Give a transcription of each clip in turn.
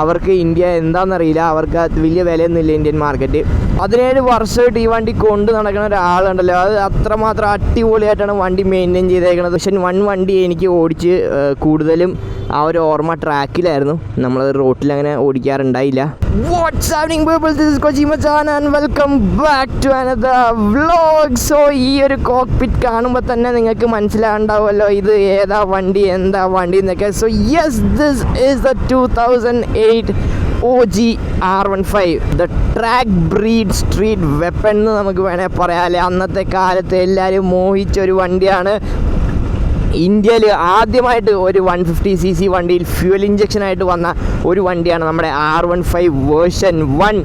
അവർക്ക് ഇന്ത്യ എന്താണെന്നറിയില്ല അവർക്ക് വലിയ വിലയൊന്നുമില്ല ഇന്ത്യൻ മാർക്കറ്റ്. പതിനേഴ് വർഷമായിട്ട് ഈ വണ്ടി കൊണ്ട് നടക്കുന്ന ഒരാളുണ്ടല്ലോ. അത് അത്രമാത്രം അടിപൊളിയായിട്ടാണ് വണ്ടി മെയിന്റെയിൻ ചെയ്തേക്കുന്നത് പക്ഷെ വൺ വണ്ടി എനിക്ക് ഓടിച്ച് കൂടുതലും ആ ഒരു ഓർമ്മ ട്രാക്കിലായിരുന്നു. നമ്മൾ റോട്ടിൽ അങ്ങനെ ഓടിക്കാറുണ്ടായില്ല is welcome back to another vlog so ഈ ഒരു കോക്പിറ്റ് കാണുമ്പോൾ തന്നെ നിങ്ങൾക്ക് മനസ്സിലാണ്ടാവുമല്ലോ ഇത് ഏതാ വണ്ടി എന്താ വണ്ടി എന്നൊക്കെ. So yes this is the two thousand eight O G R one five the track breed street weapon എന്ന് നമുക്ക് വേണേൽ അല്ലെ? അന്നത്തെ കാലത്ത് എല്ലാവരും മോഹിച്ച ഒരു വണ്ടിയാണ്. ഇന്ത്യയിൽ ആദ്യമായിട്ട് ഒരു വൺ ഫിഫ്റ്റി സി സി വണ്ടിയിൽ ഫ്യൂൽ ഇഞ്ചക്ഷൻ ആയിട്ട് വന്ന ഒരു വണ്ടിയാണ് നമ്മുടെ R one five version one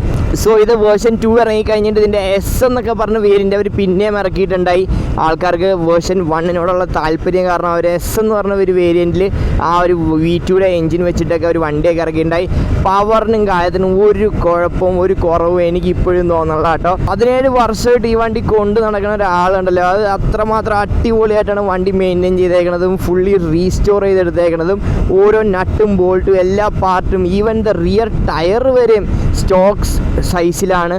so ഇത് വേർഷൻ ടു ഇറങ്ങി കഴിഞ്ഞിട്ട് ഇതിന്റെ എസ് എന്നൊക്കെ പറഞ്ഞ് വേരിന്റെ അവർ പിന്നെയും ഇറക്കിയിട്ടുണ്ടായി. ആൾക്കാർക്ക് വേർഷൻ വണ്ണിനോടുള്ള താല്പര്യം കാരണം അവർ എസ് എന്ന് പറഞ്ഞ ഒരു വേരിയന്റിൽ ആ ഒരു വി ടുയുടെ എഞ്ചിൻ വെച്ചിട്ടൊക്കെ ഒരു വണ്ടിയൊക്കെ ഇറക്കിയിട്ടുണ്ടായി. പവറിനും കാര്യത്തിനും ഒരു കുഴപ്പവും ഒരു കുറവും എനിക്ക് ഇപ്പോഴും തോന്നുന്നില്ല കേട്ടോ. പതിനേഴ് വർഷമായിട്ട് ഈ വണ്ടി കൊണ്ട് നടക്കുന്ന ഒരാളുണ്ടല്ലോ. അത് അത്രമാത്രം അടിപൊളിയായിട്ടാണ് വണ്ടി മെയിന്റെയിൻ ചെയ്തേക്കുന്നതും ഫുള്ളി റീസ്റ്റോർ ചെയ്തെടുത്തേക്കുന്നതും ഓരോ നട്ടും ബോൾട്ടും എല്ലാ പാർട്ടും ഈവൻ ദ റിയർ ടയർ വരെയും സ്റ്റോക്സ് സൈസിലാണ്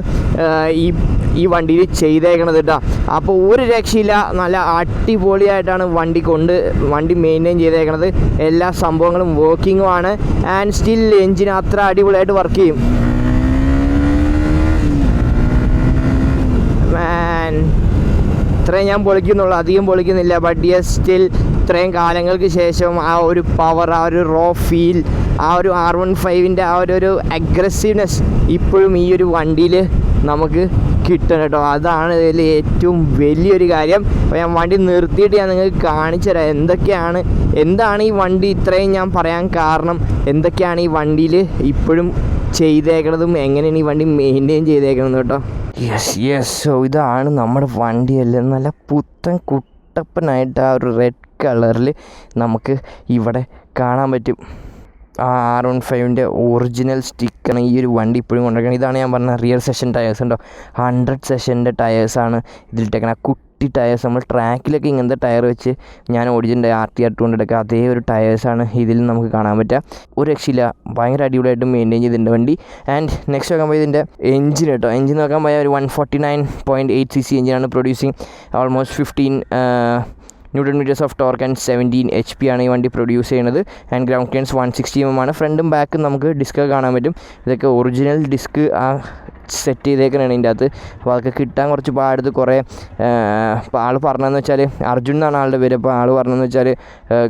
ഈ ഈ വണ്ടിയിൽ ചെയ്തേക്കണത് കേട്ടോ അപ്പോൾ ഒരു രക്ഷയില്ല നല്ല അടിപൊളിയായിട്ടാണ് വണ്ടി കൊണ്ട് വണ്ടി മെയിന്റെയിൻ ചെയ്തേക്കണത്. എല്ലാ സംഭവങ്ങളും വർക്കിങ്ങുമാണ് ആൻഡ് സ്റ്റിൽ എഞ്ചിൻ അത്ര അടിപൊളിയായിട്ട് വർക്ക് ചെയ്യും മാൻ ഇത്രയും ഞാൻ പൊളിക്കുന്നുള്ളൂ. അധികം പൊളിക്കുന്നില്ല. ബട്ട് യെസ് സ്റ്റിൽ ഇത്രയും കാലങ്ങൾക്ക് ശേഷം ആ ഒരു പവർ ആ ഒരു റോ ഫീൽ ആ ഒരു ആർ വൺ ഫൈവിന്റെ ആ ഒരു ഒരു അഗ്രസീവ്നെസ് ഇപ്പോഴും ഈ ഒരു വണ്ടിയിൽ നമുക്ക് കിട്ടണം കേട്ടോ. അതാണ് ഇതിൽ ഏറ്റവും വലിയൊരു കാര്യം. അപ്പോൾ ഞാൻ വണ്ടി നിർത്തിയിട്ട് ഞാൻ നിങ്ങൾക്ക് കാണിച്ചു തരാം എന്തൊക്കെയാണ് എന്താണ് ഈ വണ്ടി ഇത്രയും ഞാൻ പറയാൻ കാരണം എന്തൊക്കെയാണ് ഈ വണ്ടിയിൽ ഇപ്പോഴും ചെയ്തേക്കണതും എങ്ങനെയാണ് ഈ വണ്ടി മെയിന്റെയിൻ ചെയ്തേക്കണത് കേട്ടോ. യെസ് യെസ് സോ ഇതാണ് നമ്മുടെ വണ്ടിയല്ലേ? നല്ല പുത്തൻ കുട്ടപ്പനായിട്ട് ആ ഒരു റെഡ് കളറിൽ നമുക്ക് ഇവിടെ കാണാൻ പറ്റും. ആ ആർ വൺ ഫൈവിന്റെ ഒറിജിനൽ സ്റ്റിക്കാണ് ഈ ഒരു വണ്ടി ഇപ്പോഴും കൊണ്ടിരിക്കുന്നത് ഇതാണ് ഞാൻ പറഞ്ഞ റിയർ സെഷൻ ടയേഴ്സ് ഉണ്ടോ? ഹൺഡ്രഡ് സെഷന്റെ ടയേഴ്സാണ് ഇതിലിട്ടേക്കുന്നത് ആ കുട്ടി ടയേഴ്സ് നമ്മൾ ട്രാക്കിലൊക്കെ ഇങ്ങനത്തെ ടയർ വെച്ച് ഞാൻ ഓടിച്ചിട്ടുണ്ട് ആർ ടി ആർ ടു ഹൺഡ്രഡൊക്കെ അതേ ഒരു ടയേഴ്സാണ് ഇതിൽ നമുക്ക് കാണാൻ പറ്റുക. ഒരു രക്ഷയില്ല. ഭയങ്കര അടിപൊളിയായിട്ട് മെയിന്റെയിൻ ചെയ്തിട്ടുണ്ട് വണ്ടി. ആൻഡ് നെക്സ്റ്റ് നോക്കാൻ പോയി ഇതിന്റെ എഞ്ചിൻ കേട്ടോ. എഞ്ചിൻ നോക്കാൻ പോയാൽ ഒരു one forty nine point eight C C എഞ്ചിനാണ് producing almost fifteen newton meters of torque and seventeen H P ആണ് ഈ വണ്ടി പ്രൊഡ്യൂസ് ചെയ്യുന്നത്. And ground clearance one sixty M ആണ്. ഫ്രണ്ടും ബാക്കും നമുക്ക് ഡിസ്ക് കാണാൻ പറ്റും. ഇതൊക്കെ ഒറിജിനൽ ഡിസ്ക് ആ സെറ്റ് ചെയ്തേക്കണാണ് ഇതിന്റെ അകത്ത് അപ്പോൾ അതൊക്കെ കിട്ടാൻ കുറച്ച് പാടത്ത് കുറേ ആൾ പറഞ്ഞതെന്ന് വെച്ചാൽ അർജുൻ എന്നാണ് ആളുടെ പേര്. അപ്പോൾ ആൾ പറഞ്ഞതെന്ന് വെച്ചാൽ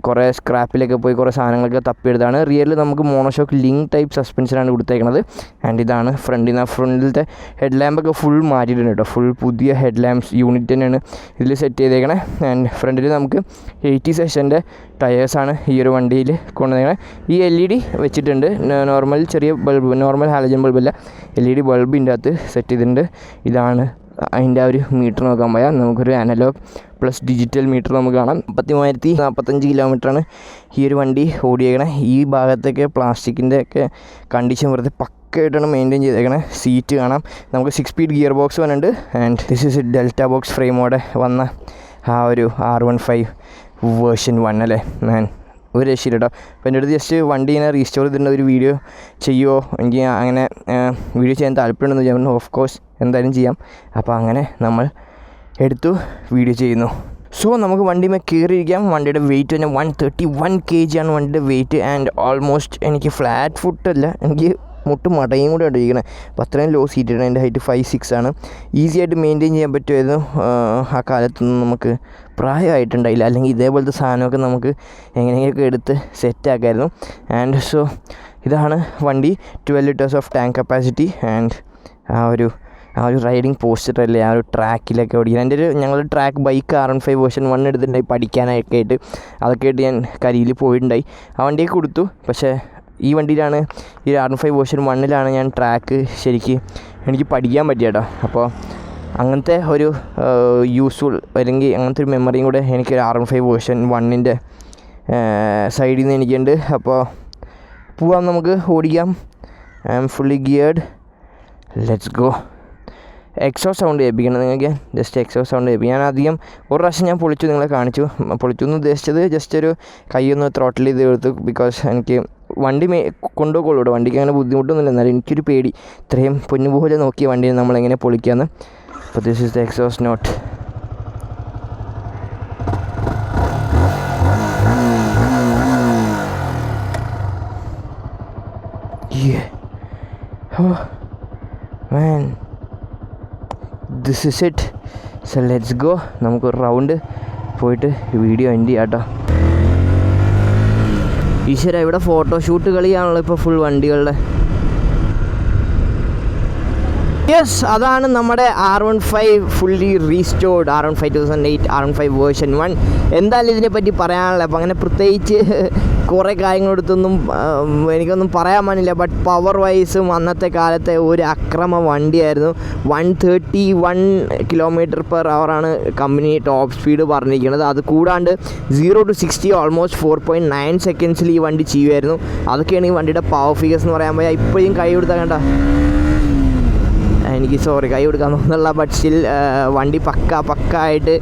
കുറേ സ്ക്രാപ്പിലൊക്കെ പോയി കുറേ സാധനങ്ങളൊക്കെ തപ്പിയെടുത്താണ്. റിയലിൽ നമുക്ക് മോണോഷോക്ക് ലിങ്ക് ടൈപ്പ് സസ്പെൻഷനാണ് കൊടുത്തേക്കണത്. ആൻഡ് ഇതാണ് ഫ്രണ്ടിൽ നിന്ന് ഫ്രണ്ടിലത്തെ ഹെഡ് ലാമ്പൊക്കെ ഫുൾ മാറ്റിയിട്ടുണ്ട് കേട്ടോ ഫുൾ പുതിയ ഹെഡ് ലാമ്പ്സ് യൂണിറ്റ് തന്നെയാണ് ഇതിൽ സെറ്റ് ചെയ്തേക്കണേ. ആൻഡ് ഫ്രണ്ടിൽ നമുക്ക് എയ്റ്റി സെഷന്റെ ടയേഴ്സാണ് ഈ ഒരു വണ്ടിയിൽ കൊണ്ടുവന്നത്. ഈ എൽ ഇ ഡി വെച്ചിട്ടുണ്ട്. നോർമൽ ചെറിയ ബൾബ് നോർമൽ ഹാലജൻ ബൾബല്ല എൽ ഇ ഡി ബൾബിന്റെ അകത്ത് സെറ്റ് ചെയ്തിട്ടുണ്ട്. ഇതാണ് അതിന്റെ ആ ഒരു മീറ്റർ നോക്കാൻ പോയാൽ നമുക്കൊരു അനലോഗ് പ്ലസ് ഡിജിറ്റൽ മീറ്റർ നമുക്ക് കാണാം. മുപ്പത്തി മൂവായിരത്തി നാൽപ്പത്തഞ്ച് കിലോമീറ്ററാണ് ഈ ഒരു വണ്ടി ഓടിയേക്കണേ. ഈ ഭാഗത്തൊക്കെ പ്ലാസ്റ്റിക്കിന്റെ ഒക്കെ കണ്ടീഷൻ വെറുതെ പക്കയായിട്ടാണ് മെയിന്റെയിൻ ചെയ്തേക്കണേ. സീറ്റ് കാണാം. നമുക്ക് സിക്സ് സ്പീഡ് ഗിയർ ബോക്സ് വന്നിട്ടുണ്ട് and this is delta box ഫ്രെയിമോടെ വന്ന ആ ഒരു R one five version one അല്ലേ? മാൻ ഒരു രക്ഷയില്ല കേട്ടോ അപ്പോൾ എന്റെ അടുത്ത് ജസ്റ്റ് വണ്ടി ഇങ്ങനെ റീസ്റ്റോർ ചെയ്തിട്ടുണ്ട് ഒരു വീഡിയോ ചെയ്യുമോ എനിക്ക് അങ്ങനെ വീഡിയോ ചെയ്യാൻ താല്പര്യമുണ്ടെന്ന് ഞാൻ ഓഫ് കോഴ്സ് എന്തായാലും ചെയ്യാം. അപ്പോൾ അങ്ങനെ നമ്മൾ എടുത്തു വീഡിയോ ചെയ്യുന്നു. സോ നമുക്ക് വണ്ടിമേ കയറിയിരിക്കാം. വണ്ടിയുടെ വെയിറ്റ് തന്നെ one thirty one K G ആണ് വണ്ടിയുടെ വെയിറ്റ് ആൻഡ് ഓൾമോസ്റ്റ് എനിക്ക് ഫ്ലാറ്റ് ഫുട്ടല്ല എനിക്ക് മുട്ടും മടയും കൂടെ ഇരിക്കണേ. അപ്പോൾ അത്രയും ലോ സീറ്റാണ് എന്റെ ഹൈറ്റ് ഫൈവ് സിക്സ് ആണ്. ഈസി ആയിട്ട് മെയിന്റെയിൻ ചെയ്യാൻ പറ്റുമായിരുന്നു. ആ കാലത്തൊന്നും നമുക്ക് പ്രായമായിട്ടുണ്ടായില്ല. അല്ലെങ്കിൽ ഇതേപോലത്തെ സാധനമൊക്കെ നമുക്ക് എങ്ങനെയൊക്കെ എടുത്ത് സെറ്റാക്കായിരുന്നു ആൻഡ് സോ ഇതാണ് വണ്ടി. Twelve litres of tank capacity and ആ ഒരു ആ ഒരു റൈഡിങ് പോസ്റ്റർ അല്ലേ? ആ ഒരു ട്രാക്കിലൊക്കെ ഓടിക്കുന്നത് എന്റെ ഒരു ഞങ്ങൾ track bike R N five version one എടുത്തിട്ടുണ്ടായി പഠിക്കാനൊക്കെ ആയിട്ട് അതൊക്കെ ആയിട്ട് ഞാൻ കരിയിൽ പോയിട്ടുണ്ടായി. ആ വണ്ടിയൊക്കെ കൊടുത്തു. പക്ഷേ ഈ വണ്ടിയിലാണ് ഈ ആർ ഫൈവ് വേർഷൻ വണ്ണിലാണ് ഞാൻ ട്രാക്ക് ശരിക്ക് എനിക്ക് പഠിക്കാൻ പറ്റിയ കേട്ടോ അപ്പോൾ അങ്ങനത്തെ ഒരു യൂസ്ഫുൾ അല്ലെങ്കിൽ അങ്ങനത്തെ ഒരു മെമ്മറിയും കൂടെ എനിക്ക് ആർ ഫൈവ് വേർഷൻ വണ്ണിന്റെ സൈഡിൽ നിന്ന് എനിക്കുണ്ട്. അപ്പോൾ പോവാം നമുക്ക് ഓടിക്കാം. I M fully geared let's go exhaust sound കേൾപ്പിക്കണം നിങ്ങൾക്ക്. ജസ്റ്റ് എക്സോ സൗണ്ട് കേൾപ്പിക്കും ഞാൻ അധികം ഒരു പ്രാവശ്യം ഞാൻ പൊളിച്ചു നിങ്ങളെ കാണിച്ചു. പൊളിച്ചു എന്ന് ഉദ്ദേശിച്ചത് ജസ്റ്റ് ഒരു കൈ ഒന്ന് ത്രോട്ടിൽ ചെയ്ത് എടുത്തു ബിക്കോസ് എനിക്ക് വണ്ടി മേ കൊണ്ടുപോകുള്ളൂ വണ്ടിക്ക് അങ്ങനെ ബുദ്ധിമുട്ടൊന്നുമില്ല. എന്നാലും എനിക്കൊരു പേടി. ഇത്രയും പൊന്നുപോലെ നോക്കിയ വണ്ടിയെ നമ്മളെങ്ങനെ പൊളിക്കാന്ന്. അപ്പോൾ this is the exhaust note. This is it so let's go നമുക്ക് റൗണ്ട് പോയിട്ട് വീഡിയോ എൻഡ് ചെയ്യാം കേട്ടോ ഈശ്വര ഇവിടെ ഫോട്ടോ ഷൂട്ട് കളിയാണല്ലോ ഇപ്പോൾ ഫുൾ വണ്ടികളുടെ. യെസ് അതാണ് നമ്മുടെ R one five fully restored R one five thousand eight R one five version one എന്തായാലും ഇതിനെപ്പറ്റി പറയാനുള്ളത് അപ്പോൾ അങ്ങനെ പ്രത്യേകിച്ച് കുറേ കാര്യങ്ങളെടുത്തൊന്നും എനിക്കൊന്നും പറയാൻ പറ്റില്ല ബട്ട് പവർ വൈസും അന്നത്തെ കാലത്തെ ഒരു അക്രമ വണ്ടിയായിരുന്നു. One thirty one kilometre per അവറാണ് company top speed പറഞ്ഞിരിക്കുന്നത്. അത് കൂടാണ്ട് zero to sixty almost four point nine സെക്കൻഡ്സിൽ ഈ വണ്ടി ചെയ്യുമായിരുന്നു അതൊക്കെയാണ് ഈ വണ്ടിയുടെ പവർ ഫിഗേഴ്സ് എന്ന് പറയാൻ പോയാൽ ഇപ്പോഴും കൈ കൊടുത്താൽ കണ്ട. എനിക്ക് സോറി കൈ കൊടുക്കാൻ തോന്നുന്നുള്ള പക്ഷിൽ വണ്ടി പക്ക പക്ക ആയിട്ട്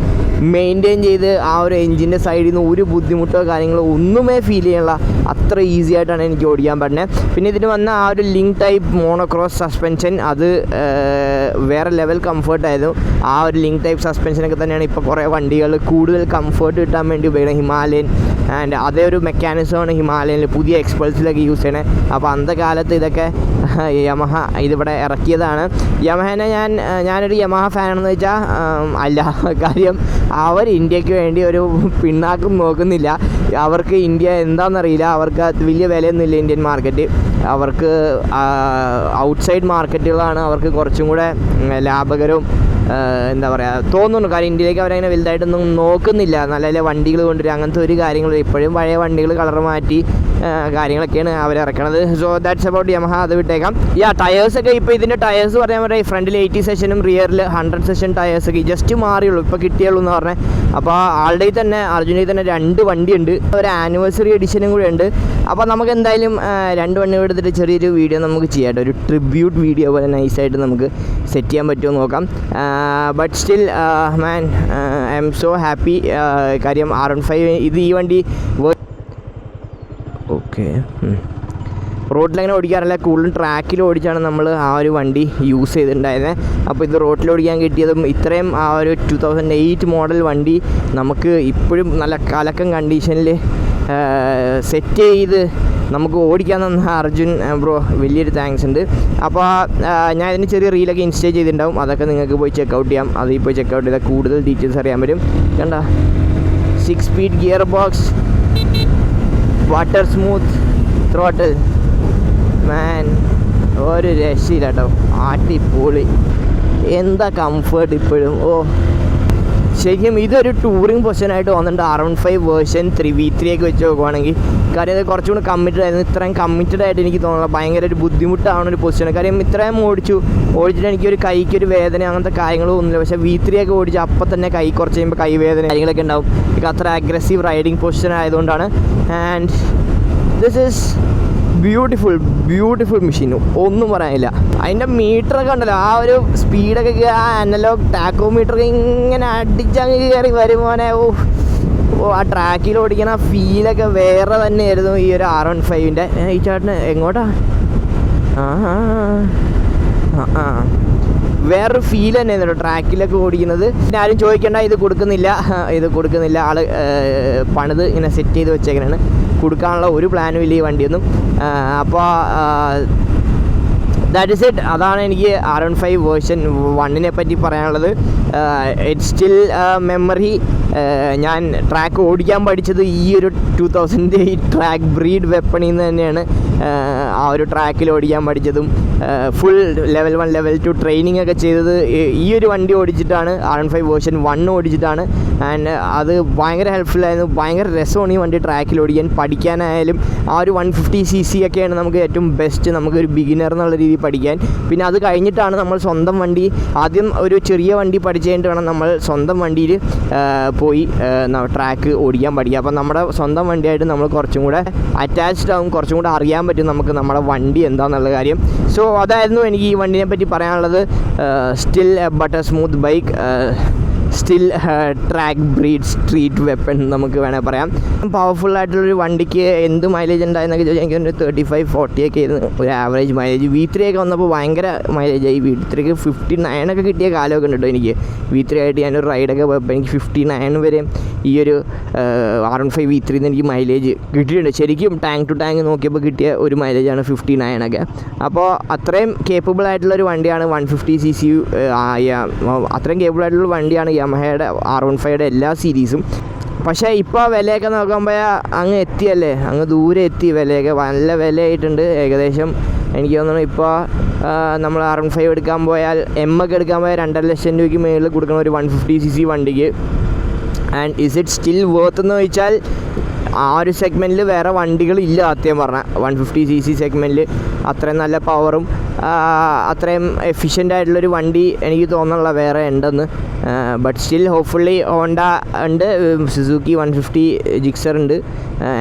മെയിന്റെയിൻ ചെയ്ത് ആ ഒരു എഞ്ചിന്റെ സൈഡിൽ നിന്ന് ഒരു ബുദ്ധിമുട്ടോ കാര്യങ്ങളോ ഒന്നുമേ ഫീൽ ചെയ്യണില്ല അത്ര ഈസി ആയിട്ടാണ് എനിക്ക് ഓടിക്കാൻ പറ്റുന്നത് പിന്നെ ഇതിന് വന്ന ആ ഒരു ലിങ്ക് ടൈപ്പ് മോണോക്രോസ് സസ്പെൻഷൻ അത് വേറെ ലെവൽ കംഫർട്ടായിരുന്നു ആ ഒരു ലിങ്ക് ടൈപ്പ് സസ്പെൻഷനൊക്കെ തന്നെയാണ് ഇപ്പോൾ കുറേ വണ്ടികൾ കൂടുതൽ കംഫർട്ട് കിട്ടാൻ വേണ്ടി ഉപയോഗിക്കുന്നത് ഹിമാലയൻ ആൻഡ് അതേ ഒരു മെക്കാനിസമാണ് ഹിമാലയനിൽ പുതിയ എക്സ്പൾസിലൊക്കെ യൂസ് ചെയ്യണേ. അപ്പോൾ അന്ത കാലത്ത് ഇതൊക്കെ യമഹ ഇതിവിടെ ഇറക്കിയതാണ്. യമഹനെ ഞാൻ ഞാനൊരു യമഹ ഫാനാണെന്ന് വെച്ചാൽ അല്ല കാര്യം അവർ ഇന്ത്യയ്ക്ക് വേണ്ടി ഒരു പിണ്ണാക്കും നോക്കുന്നില്ല. അവർക്ക് ഇന്ത്യ എന്താണെന്നറിയില്ല അവർക്ക് വലിയ വിലയൊന്നുമില്ല ഇന്ത്യൻ മാർക്കറ്റ്. അവർക്ക് ഔട്ട്സൈഡ് മാർക്കറ്റുകളാണ് അവർക്ക് കുറച്ചും കൂടെ ലാഭകരവും എന്താ പറയുക തോന്നുന്നു. കാരണം ഇന്ത്യയിലേക്ക് അവരങ്ങനെ വലുതായിട്ടൊന്നും നോക്കുന്നില്ല. നല്ല നല്ല വണ്ടികൾ കൊണ്ടുവരിക അങ്ങനത്തെ ഒരു കാര്യങ്ങളും ഇപ്പോഴും പഴയ വണ്ടികൾ കളർ മാറ്റി കാര്യങ്ങളൊക്കെയാണ് അവരിറക്കണത്. So that's about Yamaha. അത് വിട്ടേക്കാം. യാ ടയേഴ്സൊക്കെ ഇപ്പോൾ ഇതിന്റെ ടയേഴ്സ് പറയാൻ പറയാം ഫ്രണ്ടിൽ എയ്റ്റി സെഷനും റിയറിൽ ഹൺഡ്രഡ് സെഷൻ ടയേഴ്സ് ടയേഴ്സൊക്കെ ജസ്റ്റ് മാറിയുള്ളൂ. ഇപ്പോൾ കിട്ടിയുള്ളൂ എന്ന് പറഞ്ഞേ. അപ്പോൾ ആളുടെ തന്നെ അർജുനിൽ തന്നെ രണ്ട് വണ്ടി ഉണ്ട് ഒരു ആനിവേഴ്സറി എഡിഷനും കൂടെ ഉണ്ട് അപ്പോൾ നമുക്ക് എന്തായാലും രണ്ട് വണ്ടി എടുത്തിട്ട് ചെറിയൊരു വീഡിയോ നമുക്ക് ചെയ്യാം ഒരു ട്രിബ്യൂട്ട് വീഡിയോ പോലെ നൈസായിട്ട് നമുക്ക് സെറ്റ് ചെയ്യാൻ പറ്റുമോ നോക്കാം. But still man I M so happy കാര്യം ആർ എൺ ഫൈവ് ഇത് ഈ വണ്ടി ഓക്കെ റോഡിലങ്ങനെ ഓടിക്കാറില്ല. കൂടുതലും ട്രാക്കിൽ ഓടിച്ചാണ് നമ്മൾ ആ ഒരു വണ്ടി യൂസ് ചെയ്തിട്ടുണ്ടായിരുന്നത് അപ്പോൾ ഇത് റോഡിൽ ഓടിക്കാൻ കിട്ടിയതും ഇത്രയും ആ ഒരു ടു തൗസൻഡ് എയ്റ്റ് മോഡൽ വണ്ടി നമുക്ക് ഇപ്പോഴും നല്ല കലക്കം കണ്ടീഷനിൽ സെറ്റ് ചെയ്ത് നമുക്ക് ഓടിക്കാൻ തന്ന അർജുൻ ബ്രോ വലിയൊരു താങ്ക്സ് ഉണ്ട്. അപ്പോൾ ഞാൻ ഇതിന് ചെറിയ റീലൊക്കെ ഇൻസ്റ്റേ ചെയ്തിട്ടുണ്ടാവും. അതൊക്കെ നിങ്ങൾക്ക് പോയി ചെക്കൗട്ട് ചെയ്യാം. അതിൽ പോയി ചെക്കൗട്ട് ചെയ്താൽ കൂടുതൽ ഡീറ്റെയിൽസ് അറിയാൻ വരും കണ്ട? Six speed gear box butter smooth throttle man ഒരു രക്ഷയില്ല കേട്ടോ ആട്ടിപ്പൊളി എന്താ കംഫേർട്ട് ഇപ്പോഴും? ഓ ശരിക്കും ഇതൊരു ടൂറിങ് പൊസിഷനായിട്ട് വന്നിട്ടുണ്ട്. One five version three V three ഒക്കെ വെച്ച് നോക്കുവാണെങ്കിൽ. കാര്യം അത് കുറച്ചും കൂടി കമ്മിറ്റഡ് ആയിരുന്നു. ഇത്രയും കമ്മിറ്റഡ് ആയിട്ട് എനിക്ക് തോന്നുന്നില്ല. ഭയങ്കര ഒരു ബുദ്ധിമുട്ടാവുന്ന ഒരു പൊസിഷൻ കാര്യം ഇത്രയും ഓടിച്ചു. ഓടിച്ചിട്ട് എനിക്കൊരു കൈക്ക് ഒരു വേദന അങ്ങനത്തെ കാര്യങ്ങളും ഒന്നുമില്ല പക്ഷേ വി ത്രീ ഒക്കെ ഓടിച്ച് അപ്പം തന്നെ കൈ കുറച്ച് കഴിയുമ്പോൾ കൈ വേദന കാര്യങ്ങളൊക്കെ ഉണ്ടാവും. എനിക്ക് അത്ര അഗ്രസീവ് റൈഡിങ് പൊസിഷൻ ആയതുകൊണ്ടാണ്. And this is beautiful beautiful machine ഒന്നും പറയാനില്ല. അതിന്റെ മീറ്ററൊക്കെ ഉണ്ടല്ലോ. ആ ഒരു സ്പീഡൊക്കെ ആ അനലോഗ് ടാക്കോ മീറ്ററൊക്കെ ഇങ്ങനെ അടിച്ചങ്ങ് കയറി വരുമോനെ ഓ ഓ ആ ട്രാക്കിൽ ഓടിക്കണ ഫീലൊക്കെ വേറെ തന്നെയായിരുന്നു ഈ ഒരു ആർ വൺ ഫൈവിന്റെ ഈ ചേട്ടന് എങ്ങോട്ടാ? ആ ആ, വേറൊരു ഫീൽ തന്നെയായിരുന്നു ട്രാക്കിലൊക്കെ ഓടിക്കുന്നത്. പിന്നെ ആരും ചോദിക്കേണ്ട ഇത് കൊടുക്കുന്നില്ല. ഇത് കൊടുക്കുന്നില്ല. ആൾ പണിത് ഇങ്ങനെ സെറ്റ് ചെയ്ത് വെച്ചേക്കണാണ്. കൊടുക്കാനുള്ള ഒരു പ്ലാനും ഇല്ല ഈ വണ്ടിയൊന്നും. അപ്പോൾ ദാറ്റ് ഇസ് ഇറ്റ് അതാണ് എനിക്ക് ആർ വൺ ഫൈവ് വേർഷൻ വണ്ണിനെ പറ്റി പറയാനുള്ളത്. ഇറ്റ് സ്റ്റിൽ മെമ്മറി ഞാൻ ട്രാക്ക് ഓടിക്കാൻ പഠിച്ചത് ഈ ഒരു two thousand eight track breed വെപ്പണിൽ നിന്ന് തന്നെയാണ്. ആ ഒരു ട്രാക്കിൽ ഓടിക്കാൻ പഠിച്ചതും. Full level one level two training ഒക്കെ ചെയ്തത് ഈ- ഒരു വണ്ടി ഓടിച്ചിട്ടാണ് R one five version one ഓടിച്ചിട്ടാണ്. And അത് ഭയങ്കര ഹെൽപ്ഫുൾ ആയിരുന്നു. ഭയങ്കര രസമാണ് ഈ വണ്ടി ട്രാക്കിൽ ഓടിക്കാൻ. പഠിക്കാനായാലും ആ ഒരു വൺ ഫിഫ്റ്റി സി സി ഒക്കെയാണ് നമുക്ക് ഏറ്റവും ബെസ്റ്റ് നമുക്കൊരു ബിഗിനർ എന്നുള്ള രീതിയിൽ പഠിക്കാൻ. പിന്നെ അത് കഴിഞ്ഞിട്ടാണ് നമ്മൾ സ്വന്തം വണ്ടി ആദ്യം ഒരു ചെറിയ വണ്ടി പഠിച്ചു വേണം നമ്മൾ സ്വന്തം വണ്ടിയിൽ പോയി ട്രാക്ക് ഓടിക്കാൻ പഠിക്കുക. അപ്പം നമ്മുടെ സ്വന്തം വണ്ടിയായിട്ട് നമ്മൾ കുറച്ചും കൂടെ അറ്റാച്ച്ഡ് ആവും കുറച്ചും കൂടെ അറിയാൻ പറ്റും നമുക്ക് നമ്മുടെ വണ്ടി എന്താണെന്നുള്ള കാര്യം. സോ അതായിരുന്നു എനിക്ക് ഈ വണ്ടിനെ പറ്റി പറയാനുള്ളത്. Still butter smooth bike still track breed street weapon നമുക്ക് വേണേൽ പറയാം. പവർഫുൾ ആയിട്ടുള്ളൊരു വണ്ടിക്ക് എന്ത് മൈലേജ് ഉണ്ടായെന്നൊക്കെ ചോദിച്ചാൽ എനിക്ക് ഒരു തേർട്ടി ഫൈവ് ഫോർട്ടി ഒക്കെ ആയിരുന്നു ഒരു ആവറേജ് മൈലേജ് വി ത്രീ ഒക്കെ വന്നപ്പോൾ ഭയങ്കര മൈലേജായി വി ത്രീക്ക് ഫിഫ്റ്റി ഒക്കെ കിട്ടിയ കാലമൊക്കെ ഉണ്ട് എനിക്ക്. വി ത്രീ ആയിട്ട് ഞാനൊരു റൈഡൊക്കെ പോയപ്പോൾ എനിക്ക് ഫിഫ്റ്റി നയൻ വരെ ഈ ഒരു ആർ എൻ ഫൈവ് വി ത്രീന്ന് എനിക്ക് മൈലേജ് കിട്ടിയിട്ടുണ്ട്. ശരിക്കും ടാങ്ക് ടു ടാങ്ക് നോക്കിയപ്പോൾ കിട്ടിയ ഒരു മൈലേജാണ് ഫിഫ്റ്റി നയനൊക്കെ അപ്പോൾ അത്രയും കേപ്പബിൾ ആയിട്ടുള്ള ഒരു വണ്ടിയാണ് വൺ ഫിഫ്റ്റി സി സി അത്രയും കേപ്പബിൾ ആയിട്ടുള്ള വണ്ടിയാണ് യമഹയുടെ ആർ വൺ ഫൈവയുടെ എല്ലാ സീരീസും. പക്ഷേ ഇപ്പോൾ വിലയൊക്കെ നോക്കുമ്പോൾ അങ്ങ് എത്തിയല്ലേ? അങ്ങ് ദൂരെ എത്തി വിലയൊക്കെ. നല്ല വിലയായിട്ടുണ്ട് ഏകദേശം. എനിക്ക് തോന്നുന്നു ഇപ്പോൾ നമ്മൾ ആർ വൺ ഫൈവ് എടുക്കാൻ പോയാൽ എം ഒക്കെ എടുക്കാൻ പോയാൽ രണ്ടര ലക്ഷം രൂപയ്ക്ക് മുകളിൽ കൊടുക്കണം ഒരു വൺ ഫിഫ്റ്റി സി സി വണ്ടിക്ക്. And is it still worth എന്ന് ചോദിച്ചാൽ ആ ഒരു സെഗ്മെന്റിൽ വേറെ വണ്ടികളില്ല സത്യം പറഞ്ഞാൽ വൺ ഫിഫ്റ്റി സി സി സെഗ്മെന്റിൽ അത്രയും നല്ല പവറും അത്രയും എഫിഷ്യന്റ് ആയിട്ടുള്ളൊരു വണ്ടി എനിക്ക് തോന്നുന്നുള്ള വേറെ ഉണ്ടെന്ന്. ബട്ട് സ്റ്റിൽ ഹോപ്പ്ഫുള്ളി ഹോണ്ട ഉണ്ട് സുസുക്കി വൺ ഫിഫ്റ്റി ജിക്സർ ഉണ്ട്.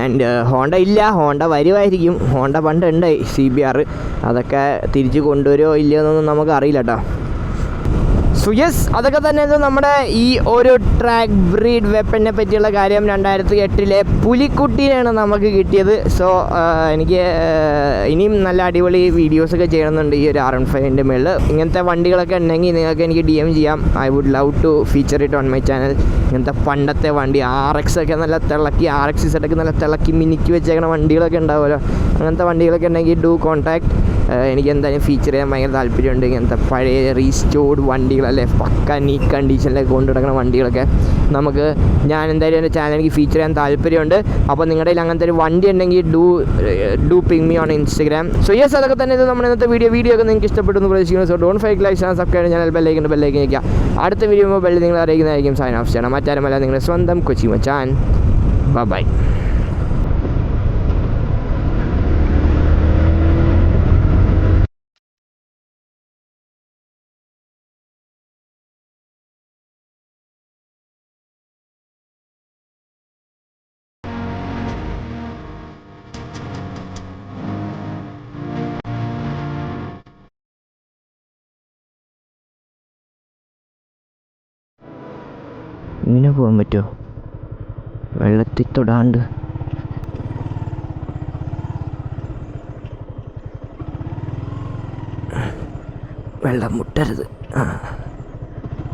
ആൻഡ് ഹോണ്ട ഇല്ല ഹോണ്ട വരുമായിരിക്കും ഹോണ്ട പണ്ട് ഉണ്ട് സി ബി ആർ അതൊക്കെ തിരിച്ച് കൊണ്ടുവരുമോ ഇല്ലയോ എന്നൊന്നും നമുക്ക് അറിയില്ല കേട്ടോ സോ യെസ് അതൊക്കെ തന്നെ നമ്മുടെ ഈ ഒരു ട്രാക്ക് ബ്രീഡ് വെപ്പനെ പറ്റിയുള്ള കാര്യം രണ്ടായിരത്തി എട്ടിലെ പുലിക്കുട്ടിയാണ് നമുക്ക് കിട്ടിയത്. സോ എനിക്ക് ഇനിയും നല്ല അടിപൊളി വീഡിയോസൊക്കെ ചെയ്യണമെന്നുണ്ട് ഈ ഒരു ആർ എൺ ഫൈവിന്റെ മേളിൽ ഇങ്ങനത്തെ വണ്ടികളൊക്കെ ഉണ്ടെങ്കിൽ നിങ്ങൾക്ക് എനിക്ക് ഡി എം ചെയ്യാം. I would love to feature it on my channel ഇങ്ങനത്തെ പണ്ടത്തെ വണ്ടി ആർ എക്സ് ഒക്കെ നല്ല തിളക്കി ആർ എക്സ് സെറ്റൊക്കെ നല്ല തിളക്കി മിനിക്ക് വെച്ചേക്കണ വണ്ടികളൊക്കെ ഉണ്ടാവുമല്ലോ. അങ്ങനത്തെ വണ്ടികളൊക്കെ ഉണ്ടെങ്കിൽ ഡു കോൺടാക്ട് എനിക്ക് എന്തായാലും ഫീച്ചർ ചെയ്യാൻ ഭയങ്കര താല്പര്യമുണ്ട്. ഇങ്ങനത്തെ പഴയ റീസ്റ്റോർഡ് വണ്ടികളല്ലേ പക്ക നീ കണ്ടീഷനിലൊക്കെ കൊണ്ടു നടക്കുന്ന വണ്ടികളൊക്കെ. നമുക്ക് ഞാൻ എന്തായാലും എന്റെ ചാനൽ എനിക്ക് ഫീച്ചർ ചെയ്യാൻ താല്പര്യമുണ്ട്. അപ്പോൾ നിങ്ങളുടെ കയ്യിൽ അങ്ങനത്തെ ഒരു വണ്ടി ഉണ്ടെങ്കിൽ do do ping me on Instagram so yes അതൊക്കെ തന്നെ ഇത് നമ്മുടെ ഇന്നത്തെ വീഡിയോ വീഡിയോ ഒക്കെ നിങ്ങൾക്ക് ഇഷ്ടപ്പെട്ടു എന്ന് പ്രതീക്ഷിക്കുന്നു so don't forget like subscribe channel ബെല്ലേക്ക് ബെല്ലേക്ക് നിൽക്കുക അടുത്ത വീഡിയോ ബെല്ലിൽ നിങ്ങൾ അറിയിക്കുന്നതായിരിക്കും സൈൻ ഓഫ് ചെയ്യണം. മറ്റാരുമല്ല നിങ്ങളുടെ സ്വന്തം കൊച്ചി മച്ചാൻ. ബൈ ഇങ്ങനെ പോകാൻ പറ്റുമോ? വെള്ളത്തിൽ തൊടാണ്ട്. വെള്ളം മുട്ടരുത്.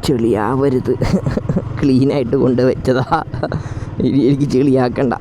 ചെളിയാവരുത്. ക്ലീനായിട്ട് കൊണ്ട് വെച്ചതാ. ഇനി എനിക്ക് ചെളിയാക്കണ്ട.